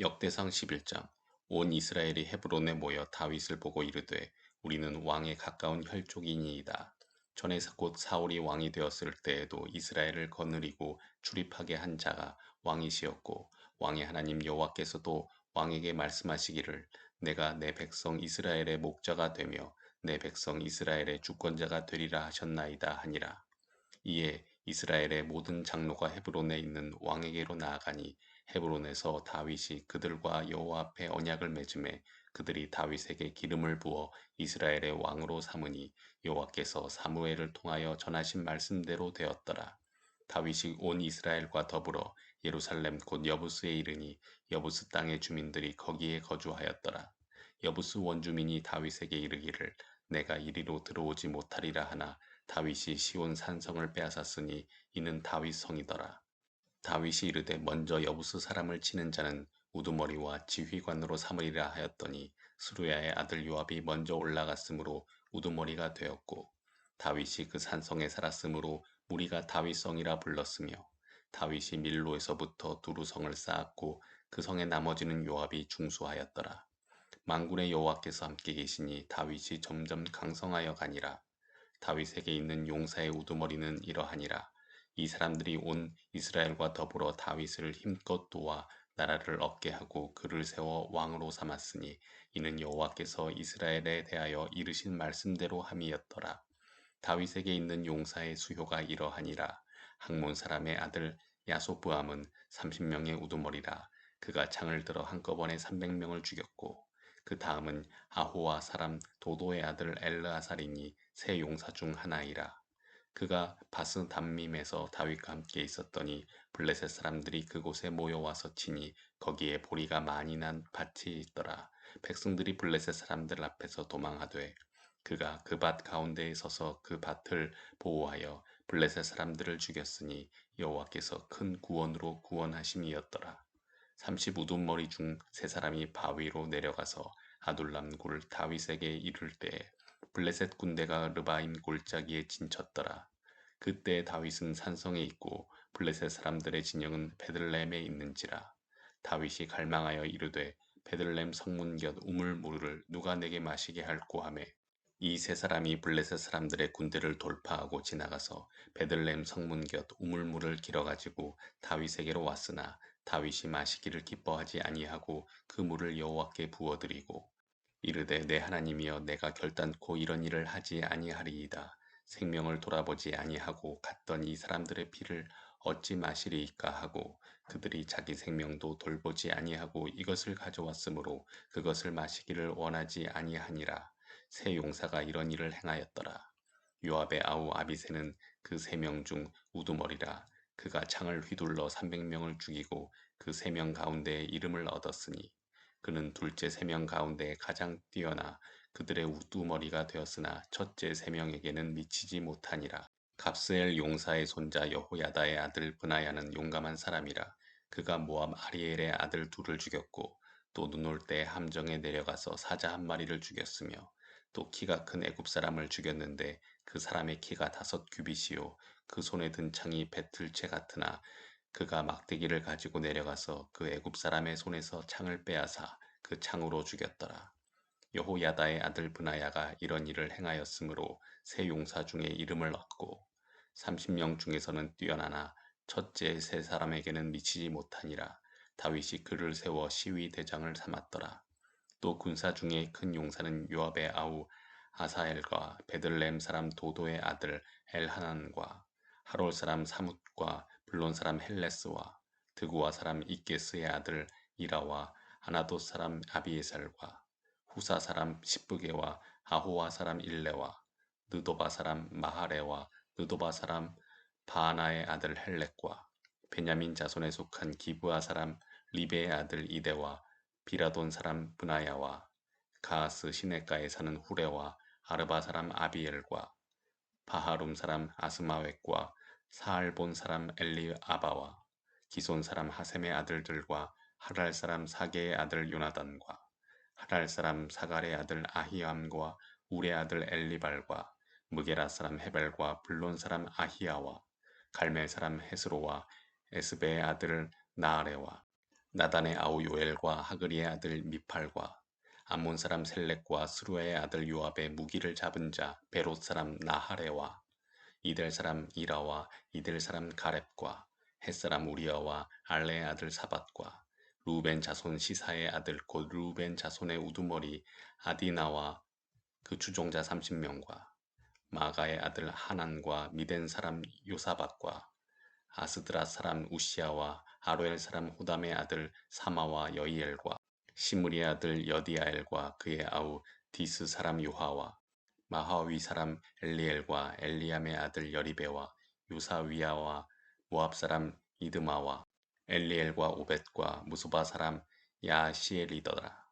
역대상 11장 온 이스라엘이 헤브론에 모여 다윗을 보고 이르되 우리는 왕에 가까운 혈족이니이다. 전에 곧 사울이 왕이 되었을 때에도 이스라엘을 거느리고 출입하게 한 자가 왕이시었고 왕의 하나님 여호와께서도 왕에게 말씀하시기를 내가 내 백성 이스라엘의 목자가 되며 내 백성 이스라엘의 주권자가 되리라 하셨나이다 하니라. 이에 이스라엘의 모든 장로가 헤브론에 있는 왕에게로 나아가니 헤브론에서 다윗이 그들과 여호와 앞에 언약을 맺음에 그들이 다윗에게 기름을 부어 이스라엘의 왕으로 삼으니 여호와께서 사무엘을 통하여 전하신 말씀대로 되었더라. 다윗이 온 이스라엘과 더불어 예루살렘 곧 여부스에 이르니 여부스 땅의 주민들이 거기에 거주하였더라. 여부스 원주민이 다윗에게 이르기를 내가 이리로 들어오지 못하리라 하나 다윗이 시온 산성을 빼앗았으니 이는 다윗 성이더라. 다윗이 이르되 먼저 여부스 사람을 치는 자는 우두머리와 지휘관으로 삼으리라 하였더니 수루야의 아들 요압이 먼저 올라갔으므로 우두머리가 되었고 다윗이 그 산성에 살았으므로 무리가 다윗성이라 불렀으며 다윗이 밀로에서부터 두루 성을 쌓았고 그 성의 나머지는 요압이 중수하였더라. 망군의 여호와께서 함께 계시니 다윗이 점점 강성하여 가니라. 다윗에게 있는 용사의 우두머리는 이러하니라. 이 사람들이 온 이스라엘과 더불어 다윗을 힘껏 도와 나라를 얻게 하고 그를 세워 왕으로 삼았으니 이는 여호와께서 이스라엘에 대하여 이르신 말씀대로 함이었더라. 다윗에게 있는 용사의 수효가 이러하니라. 항몬 사람의 아들 야소부함은 30명의 우두머리라. 그가 창을 들어 한꺼번에 300명을 죽였고 그 다음은 아호와 사람 도도의 아들 엘르아살이니 세 용사 중 하나이라. 그가 바스 담밈에서 다윗과 함께 있었더니 블레셋 사람들이 그곳에 모여와서 치니 거기에 보리가 많이 난 밭이 있더라. 백성들이 블레셋 사람들 앞에서 도망하되 그가 그 밭 가운데에 서서 그 밭을 보호하여 블레셋 사람들을 죽였으니 여호와께서 큰 구원으로 구원하심이었더라. 30 우둔머리 중 세 사람이 바위로 내려가서 아둘람 굴 다윗에게 이를 때에 블레셋 군대가 르바임 골짜기에 진쳤더라. 그때 다윗은 산성에 있고 블레셋 사람들의 진영은 베들레헴에 있는지라. 다윗이 갈망하여 이르되 베들레헴 성문 곁 우물물을 누가 내게 마시게 할꼬 하매 이 세 사람이 블레셋 사람들의 군대를 돌파하고 지나가서 베들레헴 성문 곁 우물물을 길어가지고 다윗에게로 왔으나 다윗이 마시기를 기뻐하지 아니하고 그 물을 여호와께 부어드리고 이르되 내 하나님이여 내가 결단코 이런 일을 하지 아니하리이다. 생명을 돌아보지 아니하고 갔더니 이 사람들의 피를 어찌 마시리이까 하고 그들이 자기 생명도 돌보지 아니하고 이것을 가져왔으므로 그것을 마시기를 원하지 아니하니라. 세 용사가 이런 일을 행하였더라. 요압의 아우 아비세는 그 세 명 중 우두머리라. 그가 창을 휘둘러 300명을 죽이고 그 세 명 가운데에 이름을 얻었으니 그는 둘째 세 명 가운데 가장 뛰어나 그들의 우두머리가 되었으나 첫째 세 명에게는 미치지 못하니라. 갑스엘 용사의 손자 여호야다의 아들 브나야는 용감한 사람이라. 그가 모압 아리엘의 아들 둘을 죽였고 또 눈올 때 함정에 내려가서 사자 한 마리를 죽였으며 또 키가 큰 애굽 사람을 죽였는데 그 사람의 키가 다섯 규빗이요 그 손에 든 창이 배틀채 같으나 그가 막대기를 가지고 내려가서 그 애굽 사람의 손에서 창을 빼앗아 그 창으로 죽였더라. 여호야다의 아들 브나야가 이런 일을 행하였으므로 세 용사 중에 이름을 얻고 30명 중에서는 뛰어나나 첫째 세 사람에게는 미치지 못하니라. 다윗이 그를 세워 시위 대장을 삼았더라. 또 군사 중에 큰 용사는 요압의 아우 아사엘과 베들렘 사람 도도의 아들 엘하난과 하롤 사람 사뭇과 블론 사람 헬레스와 드구와 사람 이게스의 아들 이라와 하나도 사람 아비에살과 후사 사람 시브게와 아호와 사람 일레와 느도바 사람 마하레와 느도바 사람 바하나의 아들 헬렉과 베냐민 자손에 속한 기브아 사람 리베의 아들 이데와 비라돈 사람 브나야와 가하스 시내가에 사는 후레와 아르바 사람 아비엘과 바하룸 사람 아스마웻과 사알 본 사람 엘리아바와 기손 사람 하셈의 아들들과 하랄 사람 사게의 아들 요나단과 하랄 사람 사갈의 아들 아히암과 우레 아들 엘리발과 무게라 사람 헤벨과 블론 사람 아히야와 갈멜 사람 헤스로와 에스베의 아들 나아레와 나단의 아우 요엘과 하그리의 아들 미팔과 암몬 사람 셀렉과 스루의 아들 요압의 무기를 잡은 자 베롯 사람 나하레와 이델 사람 이라와 이델 사람 가렙과 햇 사람 우리아와 알레의 아들 사밧과 루벤 자손 시사의 아들 곧 루벤 자손의 우두머리 아디나와 그 주종자 30명과 마가의 아들 하난과 미덴 사람 요사박과 아스드라 사람 우시아와 아로엘 사람 호담의 아들 사마와 여이엘과 시므리의 아들 여디아엘과 그의 아우 디스 사람 요하와 마하위 사람 엘리엘과 엘리암의 아들 여리베와 요사위아와 모압 사람 이드마와 엘리엘과 오벳과 무소바 사람 야시엘이더라.